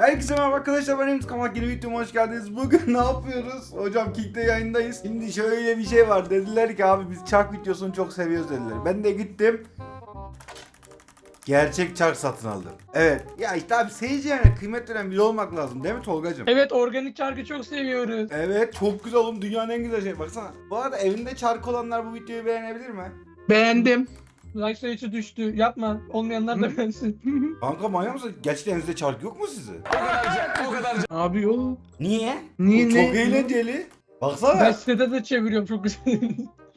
Herkese merhaba arkadaşlar ben Ems Kamak yeni videoma hoş geldiniz. Bugün ne yapıyoruz? Hocam Kick'te yayındayız. Şimdi şöyle bir şey var. Dediler ki abi biz çark videosunu çok seviyoruz dediler. Ben de gittim. Gerçek çark satın aldım. Evet. Ya işte abi seyirci yani kıymet veren biri olmak lazım değil mi Tolgacığım? Evet organik çarkı çok seviyoruz. Evet çok güzel oğlum dünyanın en güzel şeyi baksana. Bu arada evinde çark olanlar bu videoyu beğenebilir mi? Beğendim. Like sayısı düştü. Yapma. Olmayanlar da beğensin. Kanka manyak mısın? Gerçekten evinizde çark yok mu sizin? Abi yok. Niye? Niye Bu ne? çok eğlenceli. Baksana. ben sitede de çeviriyorum çok güzel.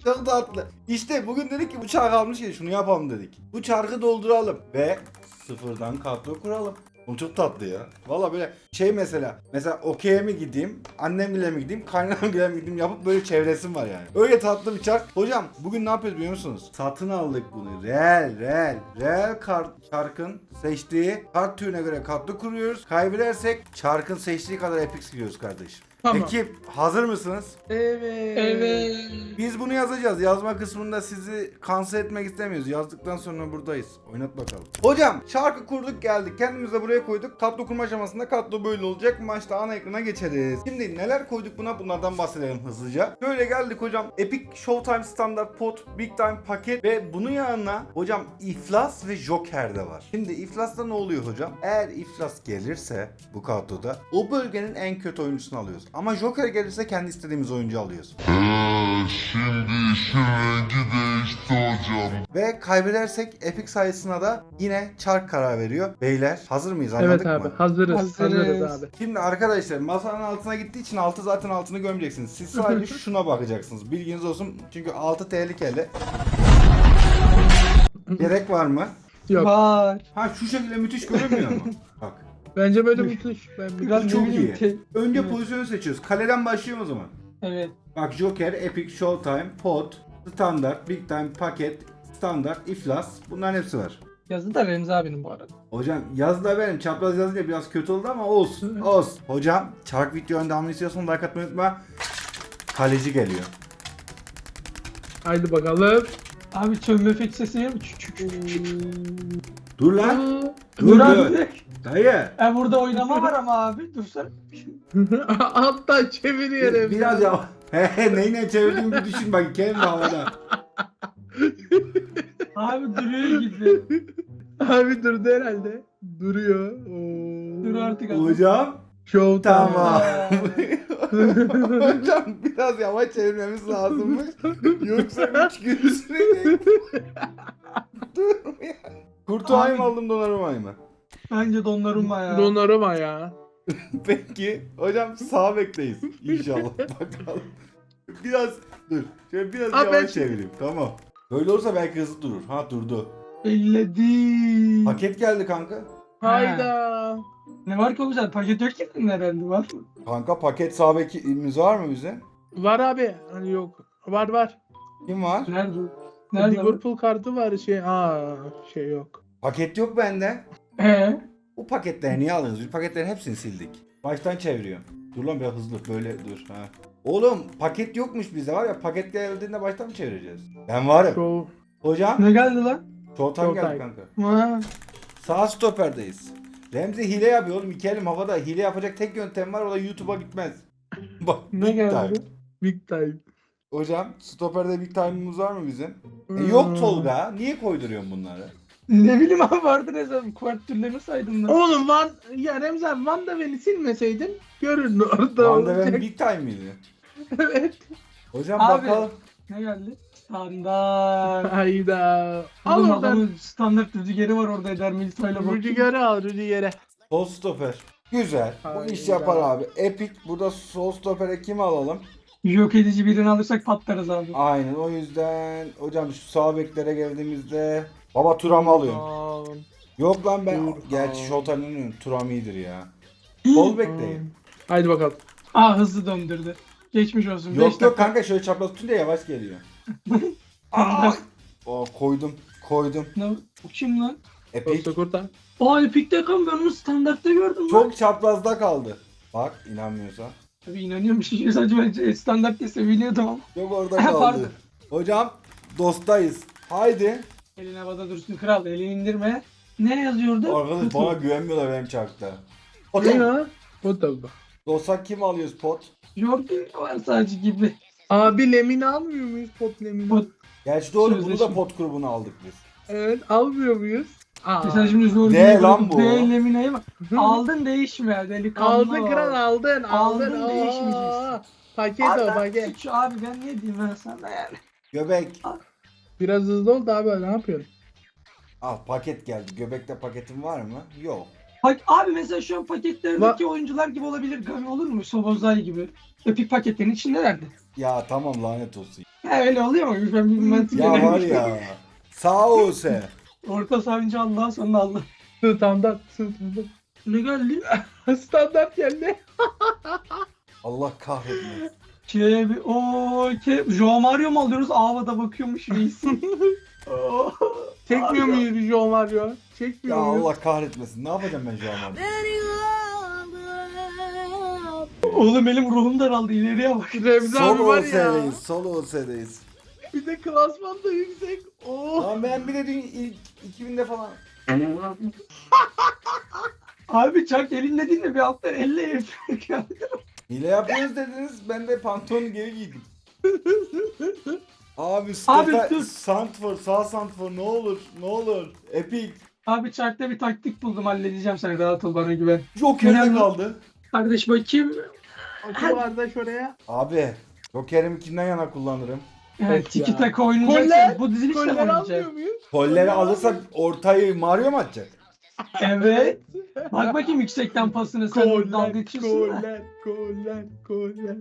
Çok tatlı. İşte bugün dedik ki bu çark almış ya şunu yapalım dedik. Bu çarkı dolduralım ve sıfırdan kadro kuralım. Bu çok tatlı ya. Valla böyle şey mesela. Mesela okey'e mi gideyim, annemle mi gideyim, kaynanamla mi gideyim yapıp böyle çevresim var yani. Öyle tatlı bir çark. Hocam bugün ne yapıyoruz biliyor musunuz? Satın aldık bunu. Real, real, real kart çarkın seçtiği kart türüne göre kadro kuruyoruz. Kaybedersek çarkın seçtiği kadar epic siliyoruz kardeşim. Tamam. Ekip hazır mısınız? Evet. evet. Biz bunu yazacağız. Yazma kısmında sizi kanser etmek istemiyoruz. Yazdıktan sonra buradayız. Oynat bakalım. Hocam şarkı kurduk geldik. Kendimizi de buraya koyduk. Kadro kurma aşamasında kadro böyle olacak. Maçta ana ekrana geçeriz. Şimdi neler koyduk buna bunlardan bahsedelim hızlıca. Böyle geldik hocam. Epic Showtime Standard Pot, Big Time paket ve bunun yanına hocam İflas ve Joker de var. Şimdi İflas'ta ne oluyor hocam? Eğer İflas gelirse bu kadroda o bölgenin en kötü oyuncusunu alıyoruz. Ama Joker gelirse kendi istediğimiz oyuncu alıyoruz. Şimdi işin rengi değişti hocam. Ve kaybedersek Epic sayısına da yine çark karar veriyor. Beyler hazır mıyız anladık Evet abi mı? hazırız. Hazırız. Hazırız abi. Şimdi arkadaşlar masanın altına gittiği için altı zaten altını görmeyeceksiniz. Siz sadece şuna bakacaksınız. Bilginiz olsun çünkü altı tehlikeli. Gerek var mı? Yok. Var. Ha şu şekilde müthiş görünmüyor mu? Bak. Bence böyle müthiş. Ben Biraz Çok ne bileyim iyi. ki- Önce Evet. pozisyonu seçiyoruz. Kaleden başlıyorum o zaman. Evet. Bak Joker, Epic, Showtime, Pot, Standart, Big Time, Paket, Standart, İflas. Bunların hepsi var. Yazı da Remzi abinin bu arada. Hocam yaz da benim. Çapraz yazınca biraz kötü oldu ama olsun. Olsun. Hocam çark videonun devamını istiyorsan like atmayı unutma. Kaleci geliyor. Haydi bakalım. Abi çömme efekt sesi. Dur lan. Dur Dur dur. abi. Dayı. E burada oynama var ama abi. Dursana. Alttan çeviriyorum. Biraz ya. He he neyle çevirdiğimi bir düşün bak kendi havada. Abi duruyor gibi. Abi durdu herhalde. Duruyor. Oo. Dur artık abi. Hocam. Show Tamam. Hocam biraz yavaş çevirmemiz lazımmış. Yoksa üç gün sürecek. Dur ya. Kurtuğayı mı aldım donarımayı mı? Bence donlarım ya. Donarıma ya. Peki. Hocam sağ bekleyiz. İnşallah. Bakalım. Biraz dur. Şöyle biraz Abi ben yavaş şimdi- çevireyim. Tamam. Böyle olursa belki hızlı durur. Ha durdu. Elledi. Paket geldi kanka. Hayda. Ne var ki o güzel? Paket yok ki herhalde var mı? Kanka paket sağ bekimiz var mı bize? Var abi. Hani yok. Var var. Kim var? Nerede? Nerede? Liverpool kartı var şey. Aa şey yok. Paket yok bende. Ee? Bu paketleri niye alıyorsunuz? Biz paketlerin hepsini sildik. Baştan çeviriyorum. Dur lan biraz hızlı böyle dur. Ha. Oğlum paket yokmuş bizde var ya paket geldiğinde baştan mı çevireceğiz? Ben varım. Show. Hocam Ne geldi lan? Showtime geldi kanka. Ha. Sağ stoperdeyiz. Remzi hile yapıyor oğlum. İki elim havada. Hile yapacak tek yöntem var o da YouTube'a gitmez. Bak Ne big geldi? time. Big time. Hocam stoperde big time'ımız var mı bizim? E, Hmm. yok Tolga. Niye koyduruyorsun bunları? Ne bileyim abi vardı ne zaman kuart türlerini saydım lan. Oğlum Van ya Remzi abi Van da beni silmeseydin görürdün orada Van olacak. big time miydi? evet. Hocam Abi. bakalım. Ne geldi? Standart. Hayda. Al Oğlum oradan. adamın standart rüzgarı var orada Eder Milita'yla bak. Rüdiger'i al Rüdiger'e. Sol stoper. Güzel. Bu Hayda. iş yapar abi. Epic. Burada sol stopere kimi alalım? Yok edici birini alırsak patlarız abi. Aynen o yüzden hocam şu sağ beklere geldiğimizde Baba Turam'ı alıyorum. Yok lan ben Dur. gerçi Showtime'ın oynuyorum. Turam iyidir ya. Sol bekleyeyim. Haydi bakalım. Aa hızlı döndürdü. Geçmiş olsun. Yok Beş yok dakika. kanka şöyle çapraz tutunca yavaş geliyor. Aa, Aa, koydum. Koydum. Ne? Bu kim lan? Epic. Kurta kurta. Aa Epic'te kan ben onu standartta gördüm lan. Çok çaprazda kaldı. Bak inanmıyorsa. Tabii inanıyorum bir şey sadece ben standart diye seviniyordum ama. Yok orada Pardon. kaldı. Hocam dostayız. Haydi. Elin havada dursun kral elini indirme. Ne yazıyordu? Arkadaş bana güvenmiyorlar benim çarkta. Pot. Ne ya? Pot abi. Dosak kim alıyoruz pot? Jordan var sadece gibi. Abi lemini almıyor muyuz pot lemini? Pot. Gerçi doğru bunu da Sözleşme. pot grubuna aldık biz. Evet almıyor muyuz? Aa. Mesela şimdi zor Ne lan bu? D lemineye bak. Aldın değişmiyor delikanlı. Aldın ol. kral aldın aldın. Aldın, Aa, değişmeyeceksin. Paket o paket. suç abi ben ne diyeyim ben sana yani. Göbek. Biraz hızlı ol da abi ne yapıyorsun? Al paket geldi. Göbekte paketin var mı? Yok. Bak abi mesela şu an paketlerdeki oyuncular gibi olabilir. Gami olur mu? Sobozay gibi. Epic paketlerin içindelerdi. Ya tamam lanet olsun. Ya öyle oluyor mu? Ben mantık Ya var ya. Sağ ol sen. Orta savinci Allah sonra Allah. Standart standart. Ne geldi? Standart geldi. Allah kahretmesin. Ke o ke Joe Mario mu alıyoruz? Ava'da bakıyormuş reis. Çekmiyor Abi ya. muyuz Joe Mario? Ya Çekmiyor muyuz? Allah kahretmesin. Ne yapacağım ben şu an? Oğlum benim ruhum daraldı ileriye bak. Remzi Sol abi var ya. OS'deyiz. Sol OS'deyiz. Bir de klasman da yüksek. Oh. Lan ben bir de dün ilk 2000'de falan. Abi çak elinde değil de bir alttan elle yapıyor ya. Hile yapıyoruz dediniz. Ben de pantolonu geri giydim. Abi Abi dur. Santfor, sağ Santfor ne olur, ne olur. Epic. Abi çarkta bir taktik buldum halledeceğim seni rahat ol bana güven. Joker'de İnanın. kaldı. Kardeş bakayım. Otur kardeş oraya. Abi, Joker'imi kimden yana kullanırım? Yani Evet tiki taka oynayacaksan Koller- bu dizilişle Koller oynayacak. almıyor muyuz? Kolleri alırsa ortayı Mario mu atacak? Evet. Bak bakayım yüksekten pasını sen dalga Koller, geçiyorsun. da. koller, koller, koller.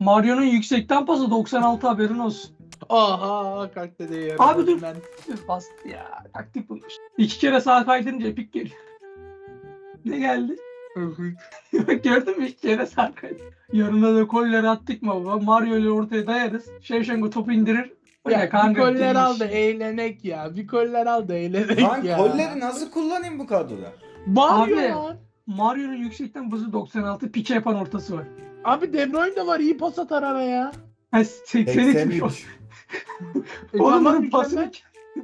Mario'nun yüksekten pası 96 haberin olsun. Aha kalktı diye yarım. Abi dur. Ben. Üf, Bastı ya. Taktik bulmuş. İki kere sağ kaydırınca epik geliyor. Ne geldi? Gördün mü iki kere sağ kaydı. Yarına da kolleri attık mı baba? Mario ile ortaya dayarız. Şevşenko topu indirir. Ya bir kanka koller al da eğlenek ya. Bir koller al da eğlenek Lan ya. kolleri nasıl kullanayım bu kadroda? Mario Abi. Mario'nun yüksekten bızı 96. Pike yapan ortası var. Abi De Bruyne de var iyi pas atar araya. Ha 83'müş o. 83. E, Oğlum bunun pasını... mükemmel.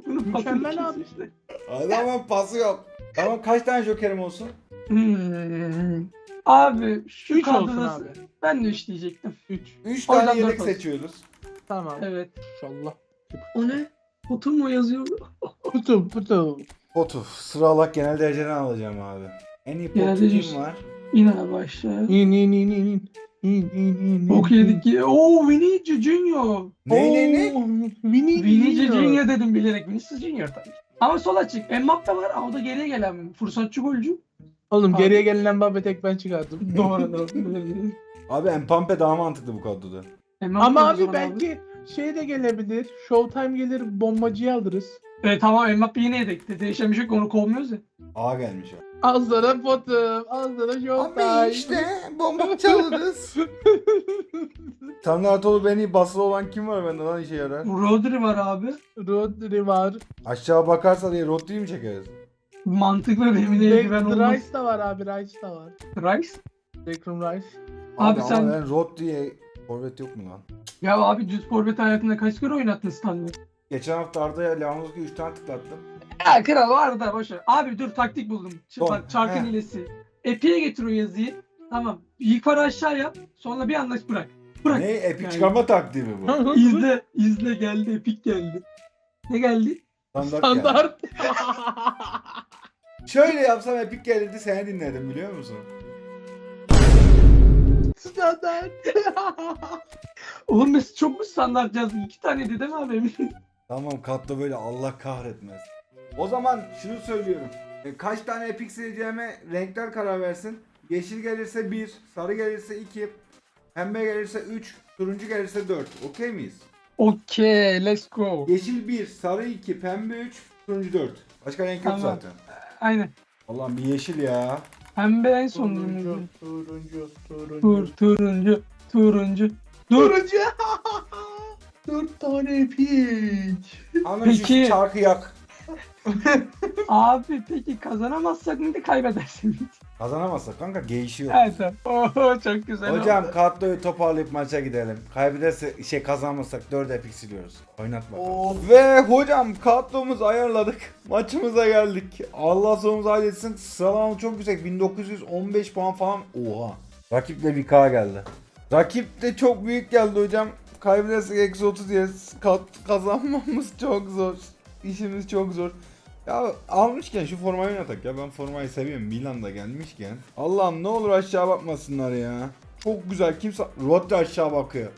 Bunun pasını Mükemmel abi. işte. Adamın pası yok. Tamam kaç tane Joker'im olsun? Hmm. Abi şu 3 olsun kadroda abi. ben de üç diyecektim. 3. 3 Oradan tane dört yedek olsun. seçiyoruz. Tamam. Evet. İnşallah. O ne? Otur mu yazıyor? Putu putu. Potu. Sıra olarak genel dereceden alacağım abi. En iyi Genel potu derece- kim var? Yine başla. İn in in in in. İn in in. Bok yedik ki. Oo Vinicius Junior. Ne ne ne? Vini Vinicius Junior dedim bilerek. Vinicius Junior tabii. Ama sol açık. Mbappe var. Ama o da geriye gelen fırsatçı golcü. Oğlum Abi. geriye gelen Mbappe tek ben çıkardım. doğru doğru. Abi Mpampe daha mantıklı bu kadroda. Mbappe Ama o abi zaman belki şey de gelebilir. Showtime gelir bombacıyı alırız. E, tamam Mbappe yine yedekte. Değişen bir şey yok, onu kovmuyoruz ya. A gelmiş abi. Al sana potum. Al sana showtime. bomba çalırız. Tanrı beni basılı olan kim var bende lan işe yarar? Rodri var abi. Rodri var. Aşağı bakarsa diye Rodri'yi mi çekeriz? Mantıklı Remine'ye güven olmaz. Rice da var abi. Rice da var. Rice. Declan Rice. Abi ama sen- ben Rodri'ye forvet yok mu lan? Ya abi düz forvet hayatında kaç kere oynattın Stanley? Geçen hafta Arda'ya Lewandowski 3 tane tıklattım. Ya kral var da boş ver. Abi dur taktik buldum. Ç- Son, bak çarkın he. hilesi. Epi'ye getir o yazıyı. Tamam. Yukarı aşağı yap. Sonra bir anlaş bırak. Bırak. Ne epik Yani- çıkarma taktiği mi bu? İzle. izle geldi. Epik geldi. Ne geldi? Standart. geldi. Standart. Şöyle yapsam epik gelirdi seni dinledim biliyor musun? Standart. Oğlum biz çok mu standart yazdık? İki tane değil mi abi? Tamam katla böyle Allah kahretmez. O zaman şunu söylüyorum. E, kaç tane epik sileceğime renkler karar versin. Yeşil gelirse 1, sarı gelirse 2, pembe gelirse 3, turuncu gelirse 4. Okey miyiz? Okey. Let's go. Yeşil 1, sarı 2, pembe 3, turuncu 4. Başka renk yok Tamam. zaten. Aynen. Allah'ım bir yeşil ya. Pembe en son. Turuncu. Turuncu. Tur, Turuncu. turuncu. Turuncu. Dur. Turuncu. Dört tane epik. Anam Peki. şu çarkı yak. Abi peki kazanamazsak mıydı kaybedersin miydi? Kazanamazsak kanka geyişiyor. Evet. Oo, çok güzel Hocam oldu. kadroyu toparlayıp maça gidelim. Kaybederse şey kazanmasak 4 epik siliyoruz. Oynat bakalım. Ve hocam kadromuzu ayarladık. Maçımıza geldik. Allah sonumuzu halletsin. Sıralama çok yüksek. 1915 puan falan. Oha. Rakiple bir K geldi. Rakip de çok büyük geldi hocam. Kaybedersek eksi 30 yeriz. Ka- kazanmamız çok zor. İşimiz çok zor. Ya almışken şu formayı oynatak ya ben formayı seviyorum Milan'da gelmişken. Allah'ım ne olur aşağı bakmasınlar ya. Çok güzel kimse Rodri aşağı bakıyor.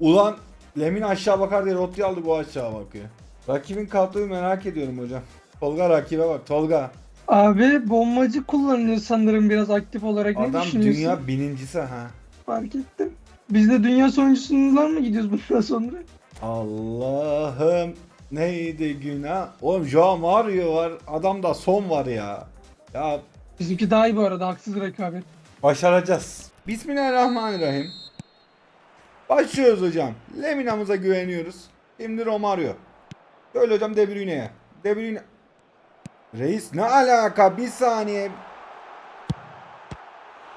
Ulan Lemin aşağı bakar diye Rodri aldık o aşağı bakıyor. Rakibin kadroyu merak ediyorum hocam. Tolga rakibe bak Tolga. Abi bombacı kullanılıyor sanırım biraz aktif olarak. Ne Adam düşünüyorsun? dünya birincisi ha. Fark ettim. Biz de dünya sonuncusundan mı gidiyoruz bundan sonra? Allah'ım neydi günah? Oğlum Joao Mario var adamda son var ya. Ya Bizimki daha iyi bu arada haksız rekabet. Başaracağız. Bismillahirrahmanirrahim. Başlıyoruz hocam. Lemina'mıza güveniyoruz. Şimdi Romario. Şöyle hocam De Bruyne'ye. De Bruyne. Reis ne alaka? Bir saniye.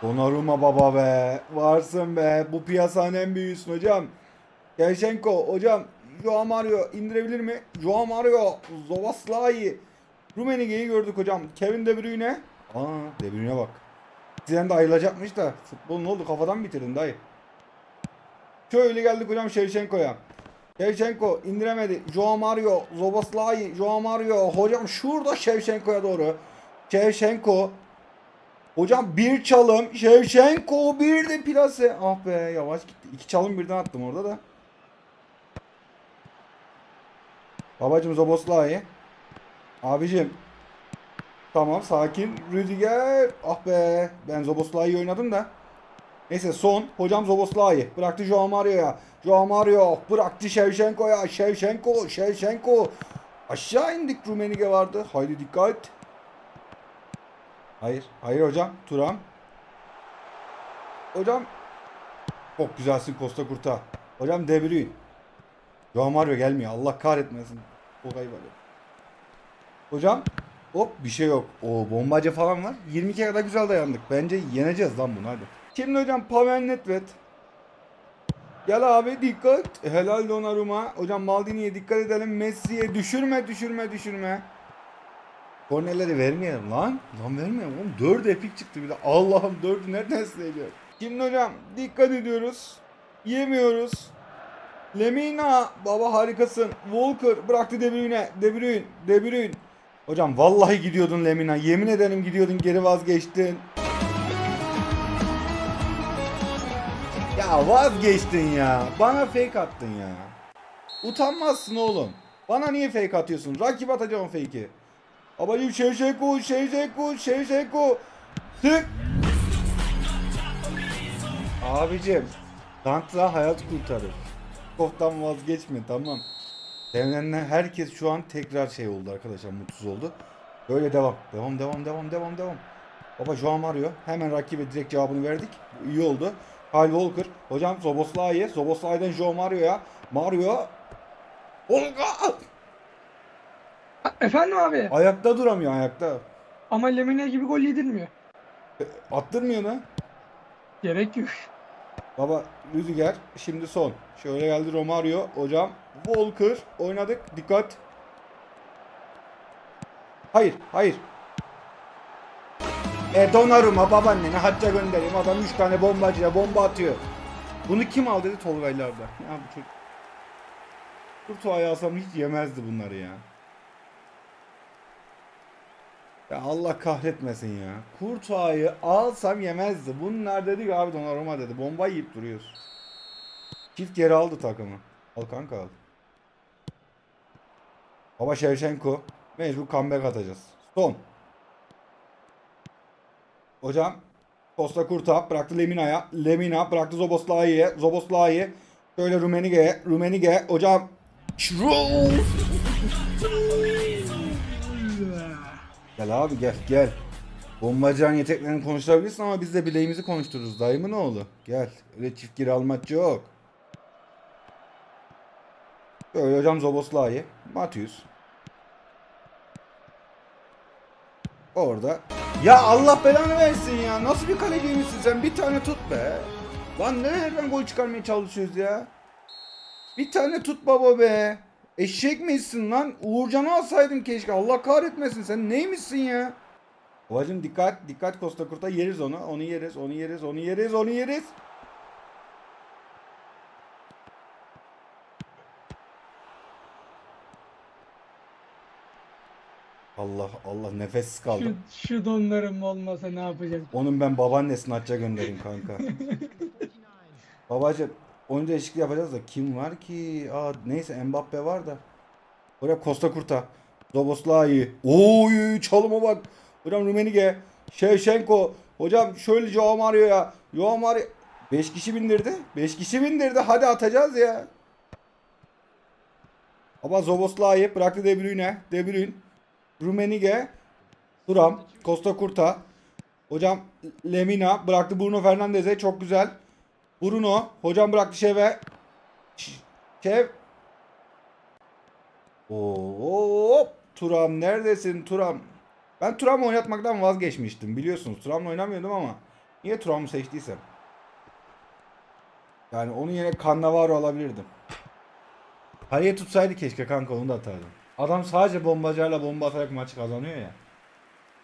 Donnarumma baba be. Varsın be. Bu piyasanın en büyüğüsün hocam. Gelşenko hocam. Joao Mario indirebilir mi? Joao Mario. Zovaslai. Rumenige'yi gördük hocam. Kevin De Bruyne. Aa De Bruyne bak. Sizden de ayrılacakmış da. Futbol ne oldu? Kafadan bitirdin dayı? Şöyle geldik hocam Şevçenko'ya. Şevçenko indiremedi. Joao Mario, Zoboslai, Joao Mario. Hocam şurada Şevçenko'ya doğru. Şevçenko. Hocam bir çalım. Şevçenko bir de plase. Ah be yavaş gitti. İki çalım birden attım orada da. Babacım Zoboslai. Abicim Tamam sakin. Rüdiger. Ah be. Ben Zoboslai'yi oynadım da. Neyse son. Hocam Zoboslai. Bıraktı Joao Mario'ya. Joao Mario. Bıraktı Shevchenko'ya. Shevchenko. Shevchenko. Aşağı indik. Rumenige vardı. Haydi dikkat. Hayır. Hayır hocam. Turam. Hocam. Çok güzelsin Costa Kurta. Hocam De Bruyne. Joao Mario gelmiyor. Allah kahretmesin. Ayıp oluyor. Hocam Hop bir şey yok. O bombacı falan var. 22'ye kadar güzel dayandık. Bence yeneceğiz lan bunu hadi. Şimdi hocam Pavel Nedved. Gel abi dikkat. Helal Donnarumma. Hocam Maldini'ye dikkat edelim. Messi'ye düşürme düşürme düşürme. Kornerleri vermeyelim lan. Lan vermeyelim oğlum. 4 epik çıktı bir de. Allah'ım 4'ü nereden sayacağım? Şimdi hocam dikkat ediyoruz. Yemiyoruz. Lemina baba harikasın. Walker bıraktı De Bruyne. De Bruyne. De Bruyne. Hocam vallahi gidiyordun Lemina. Yemin ederim gidiyordun geri vazgeçtin. Ya vazgeçtin ya. Bana fake attın ya. Utanmazsın oğlum. Bana niye fake atıyorsun? Rakip atacağım fake'i. Abacım Şevşenko, Şevşenko, Şevşenko. Tık. Abicim. Dantra hayat kurtarır. Koftan vazgeçme tamam. Devlenen herkes şu an tekrar şey oldu arkadaşlar mutsuz oldu. Böyle devam. Devam devam devam devam devam. Baba Joao Mario hemen rakibe direkt cevabını verdik. İyi oldu. Kyle Walker. Hocam Zoboslai'ye. Zoboslai'den Joao Mario'ya. Mario. Olga! Efendim abi. Ayakta duramıyor ayakta. Ama Lemine gibi gol yedirmiyor. Attırmıyor ne? Gerek yok. Baba Rüdiger şimdi son. Şöyle geldi Romario hocam. Walker oynadık. Dikkat. Hayır, hayır. E Donnarumma babaannene hacca göndereyim. Adam 3 tane bombacıya bomba atıyor. Bunu kim aldı dedi Tolgaylar'da. Ya bu çocuk. Kurtuğa'yı alsam hiç yemezdi bunları ya. Ya Allah kahretmesin ya. Kurtuğa'yı alsam yemezdi. Bunlar dedi ki abi Donnarumma dedi. Bomba yiyip duruyoruz. Çift geri aldı takımı. Al kanka al. Baba Şevşenko. Mecbur comeback atacağız. Son. Hocam. Costa Kurta bıraktı Lemina'ya. Lemina bıraktı Zoboslai'ye. Zoboslai. Şöyle Rumenige'ye. Rumenige. Hocam. Şroof. Gel abi gel gel. Bombacıların yeteneklerini konuşturabilirsin ama biz de bileğimizi konuştururuz. Dayımın oğlu. Gel. Öyle çift giri almaç yok. Böyle hocam Zoboslai. Matius. Orada. Ya Allah belanı versin ya. Nasıl bir kaleciymişsin sen? Bir tane tut be. Lan nereden gol çıkarmaya çalışıyoruz ya? Bir tane tut baba be. Eşek misin lan? Uğurcan'ı alsaydın keşke. Allah kahretmesin. Sen neymişsin ya? Babacım dikkat. Dikkat Costa Kurta. Yeriz onu. Onu yeriz. Onu yeriz. Onu yeriz. Onu yeriz. Allah Allah nefessiz kaldım. Şu, şu donlarım olmasa ne yapacağız? Onun ben babaannesini hacca göndereyim kanka. Babacım oyuncu değişikliği yapacağız da kim var ki? Aa, neyse Mbappe var da. Oraya Costa Kurta. Zoboslai. Oy çalıma bak. Hocam Rumenige. Shevchenko. Hocam şöyle Joao Mario ya. Joao Mario. 5 kişi bindirdi. 5 kişi bindirdi. Hadi atacağız ya. Ama Zoboslai bıraktı De Bruyne. De Bruyne. Rumenige. Turam. Costa Kurta. Hocam Lemina bıraktı Bruno Fernandes'e çok güzel. Bruno hocam bıraktı Şev'e. Şev. Oo, Turam neredesin Turam? Ben Turam'ı oynatmaktan vazgeçmiştim biliyorsunuz. Turam'la oynamıyordum ama niye Turam'ı seçtiysem. Yani onun yerine Cannavaro alabilirdim. Kaleye tutsaydı keşke kanka onu da atardım. Adam sadece bombacayla bomba atarak maçı kazanıyor ya.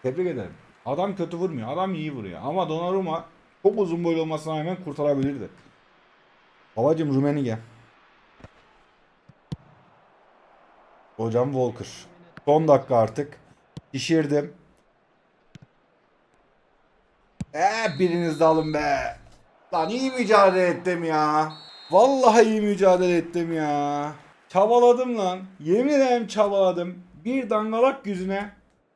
Tebrik ederim. Adam kötü vurmuyor. Adam iyi vuruyor. Ama Donnarumma çok uzun boylu olmasına rağmen kurtarabilirdi. Babacım Rumenige. Hocam Walker. Son dakika artık. Şişirdim. Eee biriniz de alın be. Lan iyi mücadele ettim ya. Vallahi iyi mücadele ettim ya. Çabaladım lan. Yemin ederim çabaladım. Bir dangalak yüzüne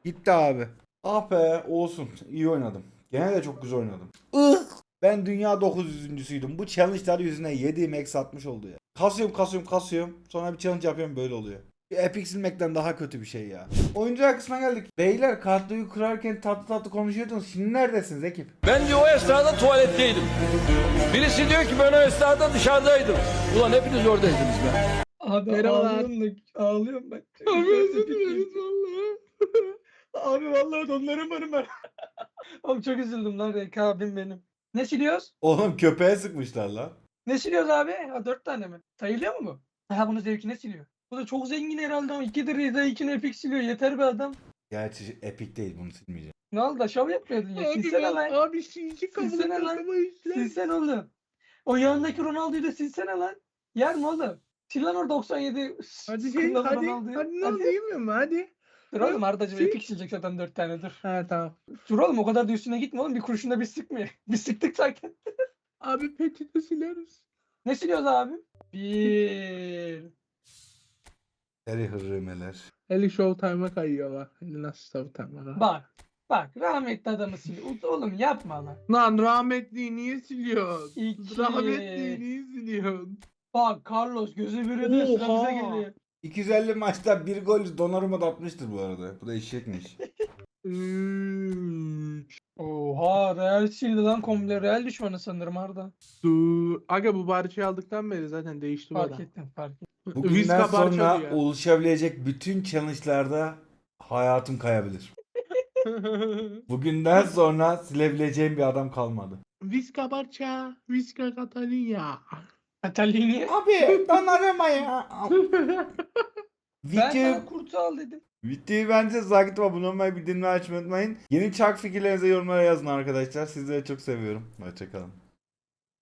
gitti abi. Ah be olsun. İyi oynadım. Gene de çok güzel oynadım. Ih! Ben dünya 900.süydüm. Bu challenge'lar yüzüne yediğim eksi 60 oldu ya. Kasıyorum kasıyorum kasıyorum. Sonra bir challenge yapıyorum böyle oluyor. Epic silmekten daha kötü bir şey ya. Oyuncular kısmına geldik. Beyler kadroyu kurarken tatlı tatlı konuşuyordunuz. Şimdi neredesiniz ekip? Ben diyor o esnada tuvaletteydim. Birisi diyor ki ben o esnada dışarıdaydım. Ulan hepiniz oradaydınız be. Abi Merhabalar. ağlıyorum da ağlıyorum ben. Abi özür dileriz valla. Abi vallahi donlarım var ben. Oğlum çok üzüldüm lan Rek abim benim. Ne siliyoruz? Oğlum köpeğe sıkmışlar lan. Ne siliyoruz abi? Ha dört tane mi? Sayılıyor mu bu? Ha bunu zevkine siliyor. Bu da çok zengin herhalde ama ikidir Reza ikini epik siliyor. Yeter be adam. Gerçi Epic değil bunu silmeyeceğim. Ne oldu da şov yapıyordun ya. Abi, Silsene lan. abi sinsi kabul Silsene lan. işler. Silsene oğlum. O yanındaki Ronaldo'yu da silsene lan. Yer mi oğlum? Sil lan o 97 Hadi şey kırmızı hadi. Ronaldo'yu. Hadi ne oldu yemiyor mu hadi. Dur oğlum Arda'cığım Sil. epik silecek zaten 4 tane dur. Ha tamam. Dur oğlum o kadar da üstüne gitme oğlum bir kurşunda bir sıkmıyor. Bir sıktık zaten. Abi peti de sileriz. Ne siliyoruz abi? Bir. Seri hırrımeler. Eli Showtime'a kayıyor bak. Eli nasıl Showtime'a bak. Bak. Bak rahmetli adamı siliyor. Oğlum yapma lan. Lan rahmetliyi niye siliyorsun? İki. Rahmetliyi niye siliyorsun? Bak Carlos gözü bürüdü sıra bize geliyor. 250 maçta bir gol Donnarumma da atmıştır bu arada. Bu da eşekmiş. Oha Real sildi lan komple Real düşmanı sanırım Arda. Dur. Aga bu parçayı aldıktan beri zaten değişti bu Fark adam. ettim fark ettim. Bugünden Vizca sonra diyor. oluşabilecek bütün challenge'larda hayatım kayabilir. Bugünden sonra silebileceğim bir adam kalmadı. Viska parça. Viska Catalini. Abi Donnarumma ya. Ben Video, sana kurtu al dedim. videoyu bence takip abone olmayı, bildirimleri açmayı unutmayın. Yeni çark fikirlerinizi yorumlara yazın arkadaşlar. Sizleri çok seviyorum. Hoşçakalın.